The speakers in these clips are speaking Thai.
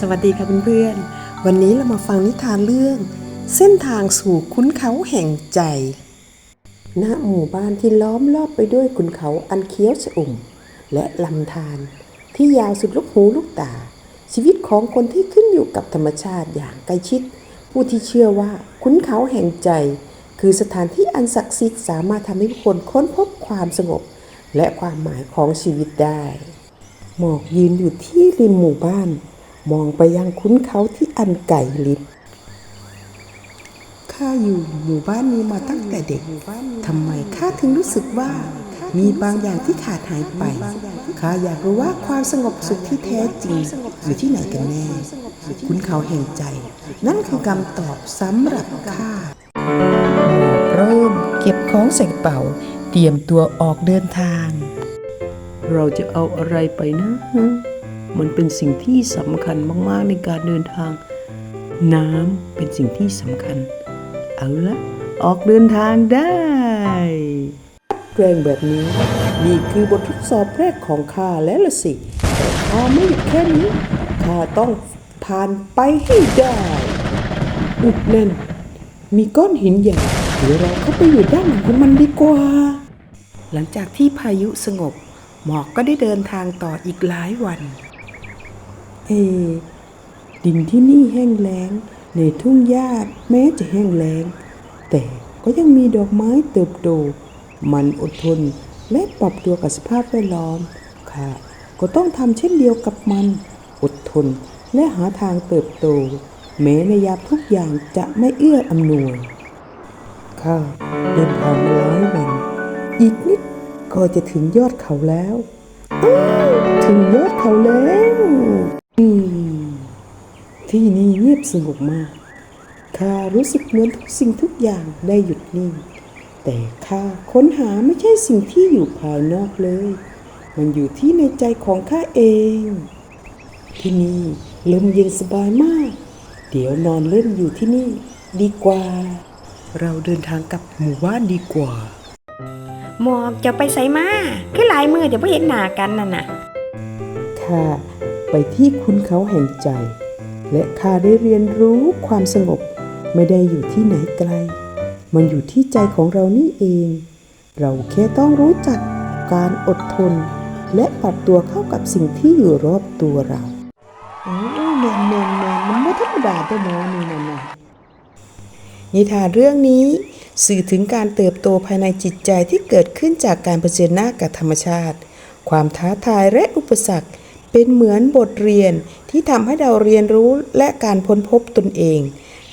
สวัสดีค่ะเพื่อนๆ วันนี้เรามาฟังนิทานเรื่อง เส้นทางสู่ขุนเขาแห่งใจ ณ หมู่บ้านที่ล้อมรอบไปด้วยขุนเขาอันเคี้ยวชอุ่ม และลำธารที่ยาวสุดลูกหูลูกตา ชีวิตของคนที่ขึ้นอยู่กับธรรมชาติอย่างใกล้ชิด ผู้ที่เชื่อว่าขุนเขาแห่งใจ คือสถานที่อันศักดิ์สิทธิ์สามารถทำให้คนค้นพบความสงบ และความหมายของชีวิตได้ หมอกยืนอยู่ที่ริมหมู่บ้าน มองไปยังคุ้นเขาที่อันไก่ลิบข้าอยู่หมู่บ้านนี้มาตั้งแต่เด็ก ทำไมข้าถึงรู้สึกว่า มีบางอย่างที่ขาดหายไป ข้าอยากรู้ว่าความสงบสุขที่แท้จริงอยู่ที่ไหนกันแน่ คุ้นเขาแห่งใจ นั่นคือคำตอบสำหรับข้าเริ่มเก็บของใส่กระเป๋า เตรียมตัวออกเดินทาง เราจะเอาอะไรไปนะ มันเป็นสิ่งที่สำคัญมากๆในการเดินทาง น้ำเป็นสิ่งที่สำคัญ เอาละออกเดินทางได้แรงแบบนี้นี่คือบททดสอบแรกของข้าแล้วละสิข้าไม่หยุดแค่นี้ข้าต้องผ่านไปให้ได้อุดแน่นมีก้อนหินใหญ่เดี๋ยวเราเข้าไปอยู่ด้านหลังของมันดีกว่า หลังจากที่พายุสงบ หมอกก็ได้เดินทางต่ออีกหลายวัน เอ ดินที่นี่แห้งแล้ง ในทุ่งหญ้าแม้จะแห้งแล้ง แต่ก็ยังมีดอกไม้เติบโต มันอดทนและปรับตัวกับสภาพแวดล้อม ค่ะ ก็ต้องทำเช่นเดียวกับมัน อดทนและหาทางเติบโต แม้ในยามทุกอย่างจะไม่เอื้ออำนวยข้าเดินทางมาหลายวัน อีกนิดก็จะถึงยอดเขาแล้ว ถึงยอดเขาแล้ว ที่นี่เงียบสงบมาก ข้ารู้สึกเหมือนทุกสิ่งทุกอย่างได้หยุดนิ่ง แต่ข้าค้นหาไม่ใช่สิ่งที่อยู่ภายนอกเลย มันอยู่ที่ในใจของข้าเอง ที่นี่ลมเย็นสบายมาก เดี๋ยวนอนเล่นอยู่ที่นี่ ดีกว่า เราเดินทางกลับหมู่บ้านดีกว่า หมอกจะไปใส่มา คือหลายมือเดี๋ยวพ่เห็นหน้ากันน่ะน่ะข้า ไปที่คุณเขาแห่งใจ และข้าได้เรียนรู้ความสงบไม่ได้อยู่ที่ไหนไกล มันอยู่ที่ใจของเรานี่เอง เราแค่ต้องรู้จักการอดทน และปรับตัวเข้ากับสิ่งที่อยู่รอบตัวเราโอ้แมนแมนแมนมันไม่ธรรมดาตัวน้อนี่นะนะนิทานเรื่องนี้สื่อถึงการเติบโตภายในจิตใจที่เกิดขึ้นจากการเผชิญหน้ากับธรรมชาติ ความท้าทายและอุปสรรค เป็นเหมือนบทเรียนที่ทำให้เราเรียนรู้และการพ้นพบตนเอง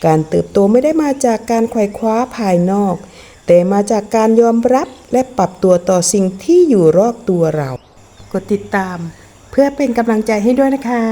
การเติบโตไม่ได้มาจากการไขว่คว้าภายนอก แต่มาจากการยอมรับและปรับตัวต่อสิ่งที่อยู่รอบตัวเรา กดติดตาม เพื่อเป็นกำลังใจให้ด้วยนะคะ